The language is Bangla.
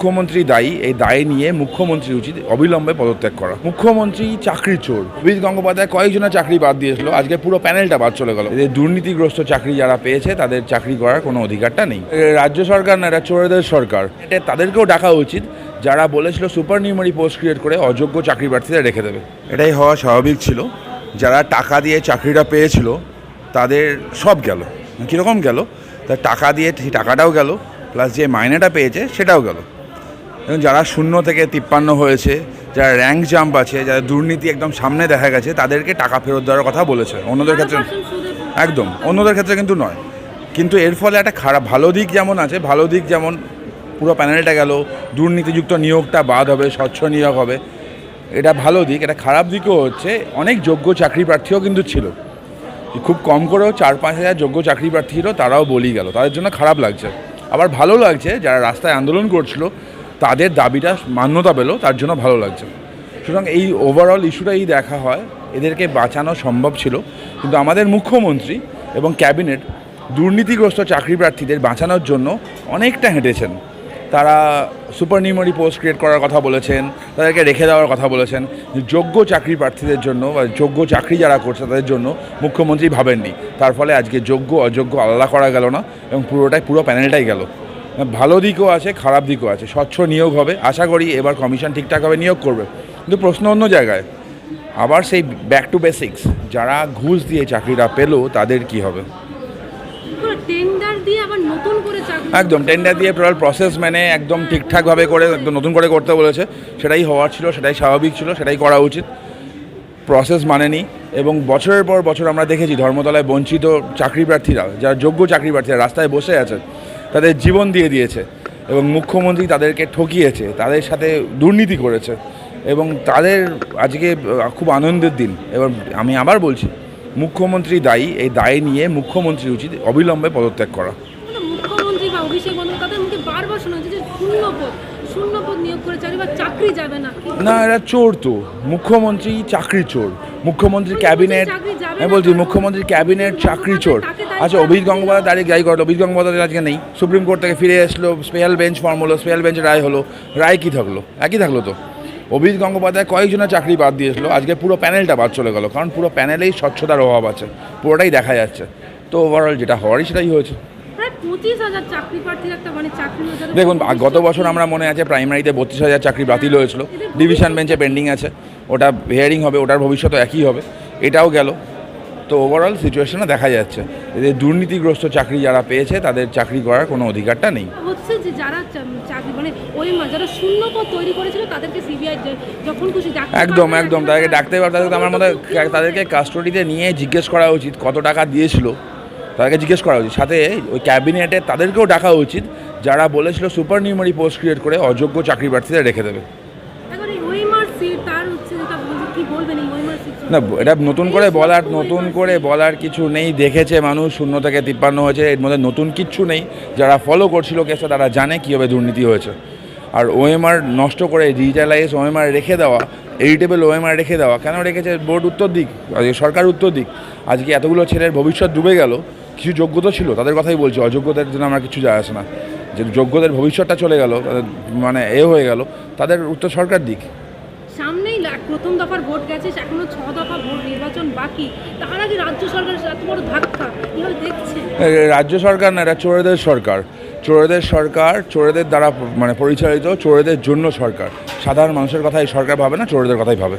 মুখ্যমন্ত্রী দায়ী, এই দায় নিয়ে মুখ্যমন্ত্রী উচিত অবিলম্বে পদত্যাগ করা। মুখ্যমন্ত্রী চাকরি চোর। অভিজিৎ গঙ্গোপাধ্যায় কয়েকজনের চাকরি বাদ দিয়েছিল, আজকে পুরো প্যানেলটা বাদ চলে গেল। এদের দুর্নীতিগ্রস্ত চাকরি যারা পেয়েছে, তাদের চাকরি করার কোনো অধিকারটা নেই। রাজ্য সরকার না, এটা চোরদের সরকার। এটা তাদেরকেও ডাকা উচিত, যারা বলেছিল সুপার নিউমারি পোস্ট ক্রিয়েট করে অযোগ্য চাকরি প্রার্থীদের রেখে দেবে। এটাই হওয়া স্বাভাবিক ছিল। যারা টাকা দিয়ে চাকরিটা পেয়েছিল, তাদের সব গেল। কীরকম গেল? তার টাকা দিয়ে টাকাটাও গেল প্লাস যে মাইনেটা পেয়েছে, সেটাও গেল। এবং যারা শূন্য থেকে তিপ্পান্ন হয়েছে যারা র্যাঙ্ক জাম্প আছে যারা দুর্নীতি একদম সামনে দেখা গেছে তাদেরকে টাকা ফেরত দেওয়ার কথা বলেছে। অন্যদের ক্ষেত্রে একদম। অন্যদের ক্ষেত্রে কিন্তু নয়। কিন্তু এর ফলে একটা খারাপ ভালো দিক যেমন আছে ভালো দিক যেমন পুরো প্যানেলটা গেল দুর্নীতিযুক্ত নিয়োগটা বাদ হবে স্বচ্ছ নিয়োগ হবে এটা ভালো দিক। এটা খারাপ দিকও হচ্ছে অনেক যোগ্য চাকরি প্রার্থীও কিন্তু ছিল। খুব কম করেও চার পাঁচ হাজার যোগ্য চাকরি প্রার্থী ছিল তারাও বলি গেল। তাদের জন্য খারাপ লাগছে। আবার ভালো লাগছে যারা রাস্তায় আন্দোলন করছিল তাদের দাবিটা মান্যতা পেল, তার জন্য ভালো লাগছে। সুতরাং এই ওভারঅল ইস্যুটাই দেখা হয়। এদেরকে বাঁচানো সম্ভব ছিল। কিন্তু আমাদের মুখ্যমন্ত্রী এবং ক্যাবিনেট দুর্নীতিগ্রস্ত চাকরি প্রার্থীদের বাঁচানোর জন্য অনেকটা হেঁটেছেন। তারা সুপার নিউমারি পোস্ট ক্রিয়েট করার কথা বলেছেন, তাদেরকে রেখে দেওয়ার কথা বলেছেন যোগ্য চাকরি প্রার্থীদের জন্য বা যোগ্য চাকরি যারা করছে তাদের জন্য মুখ্যমন্ত্রী ভাবেননি। তার ফলে আজকে যোগ্য, অযোগ্য আলাদা করা গেল না এবং পুরোটাই, পুরো প্যানেলটাই গেল। ভালো দিকও আছে খারাপ দিকও আছে। স্বচ্ছ নিয়োগ হবে। আশা করি এবার কমিশন ঠিকঠাকভাবে নিয়োগ করবে। কিন্তু প্রশ্ন অন্য জায়গায় আবার সেই ব্যাক টু বেসিক্স যারা ঘুষ দিয়ে চাকরিটা পেল তাদের কি হবে? একদম টেন্ডার দিয়ে টোটাল প্রসেস মেনে একদম ঠিকঠাকভাবে করে একদম নতুন করে করতে বলেছে। সেটাই হওয়ার ছিল সেটাই স্বাভাবিক ছিল সেটাই করা উচিত। প্রসেস মানেনি এবং বছরের পর বছর আমরা দেখেছি ধর্মতলায় বঞ্চিত চাকরি প্রার্থীরা যারা যোগ্য চাকরি প্রার্থীরা রাস্তায় বসে আছে তাদের জীবন দিয়ে দিয়েছে এবং মুখ্যমন্ত্রী তাদেরকে ঠকিয়েছে, তাদের সাথে দুর্নীতি করেছে এবং তাদের আজকে খুব আনন্দের দিন। এবার আমি আবার বলছি, মুখ্যমন্ত্রী দায়ী, এই দায় নিয়ে মুখ্যমন্ত্রী উচিত অবিলম্বে পদত্যাগ করা। মানে মুখ্যমন্ত্রী বা অভিষেক বন্দ্যোপাধ্যায় বারবার শোনা যে শূন্য পদ নিয়োগ করে চাকরি বা চাকরি যাবে না। কি- না এরা চোর তো। মুখ্যমন্ত্রী চাকরি চোর। মুখ্যমন্ত্রী ক্যাবিনেট আমি বলছি মুখ্যমন্ত্রী ক্যাবিনেট চাকরি চোর। আচ্ছা করা অভিজিৎ গঙ্গোপাধ্যায় তারিখ যাই করল অভিজিৎ গঙ্গোপাধ্যায় আজকে নেই। সুপ্রিম কোর্ট থেকে ফিরে স্পেশাল বেঞ্চ ফর্ম হলো বেঞ্চে রায় হলো। রায় কী থাকল? একই থাকল তো। অভিজিৎ গঙ্গোপাধ্যায় কয়েকজনের চাকরি বাদ দিয়েছিল আজকে পুরো প্যানেলটা বাদ চলে গেল। কারণ পুরো প্যানেলেই স্বচ্ছতার অভাব আছে। পুরোটাই দেখা যাচ্ছে। তো ওভারঅল যেটা হওয়ারই সেটাই হয়েছে। পঁচিশ হাজার চাকরি প্রার্থীর একটা মানে চাকরি দেখুন গত বছর আমরা মনে আছে প্রাইমারিতে বত্রিশ হাজার চাকরি বাতিল হয়েছিল। ডিভিশন বেঞ্চে পেন্ডিং আছে। ওটা হিয়ারিং হবে ওটার ভবিষ্যৎ একই হবে। এটাও গেল। তো ওভারঅল সিচুয়েশনে দেখা যাচ্ছে। এদের দুর্নীতিগ্রস্ত চাকরি যারা পেয়েছে তাদের চাকরি করার কোনো অধিকারটা নেই। হচ্ছে যে যারা চাকরি মানে ওই যারা শূন্য পদ তৈরি করেছিল তাদেরকে সিবিআই যখন খুশি একদম একদম তাদেরকে ডাকতে পারে তাদেরকে আমার মনে তাদেরকে কাস্টডিতে নিয়ে জিজ্ঞেস করা উচিত কত টাকা দিয়েছিল। তাদেরকে জিজ্ঞেস করা উচিত। সাথে ওই ক্যাবিনেটে তাদেরকেও ডাকা উচিত যারা বলেছিল সুপার নিউমারি পোস্ট ক্রিয়েট করে অযোগ্য চাকরি প্রার্থীদের রেখে দেবে। না এটা নতুন করে বলার নতুন করে বলার কিছু নেই দেখেছে মানুষ শূন্য থেকে তিপ্পান্ন হয়েছে এর মধ্যে নতুন কিচ্ছু নেই। যারা ফলো করছিল কেসটা তারা জানে কীভাবে দুর্নীতি হয়েছে। আর ওএমআর নষ্ট করে ডিজিটালাইজ ওএমআর রেখে দেওয়া এডিটেবল ওএমআর রেখে দেওয়া কেন রেখেছে? বোর্ড উত্তর দিক সরকার উত্তর দিক। আজকে এতগুলো ছেলের ভবিষ্যৎ ডুবে গেল। কিছু যোগ্যতা ছিল তাদের কথাই বলছি অযোগ্যতার জন্য আমার কিছু যায় আসে না। যে যোগ্যদের ভবিষ্যৎটা চলে গেল তাদের মানে এ হয়ে গেল তাদের উত্তর সরকার দিক। সামনেই প্রথম দফার ভোট গেছে এখনও ছ দফা ভোট নির্বাচন বাকি। তার আগে রাজ্য সরকারের এত বড় ধাক্কা দেখছে রাজ্য সরকার না এটা চোরেদের সরকার। চোরেদের সরকার চোরেদের দ্বারা মানে পরিচালিত চোরেদের জন্য সরকার। সাধারণ মানুষের কথা এই সরকার ভাবে না চোরেদের কথাই ভাবে।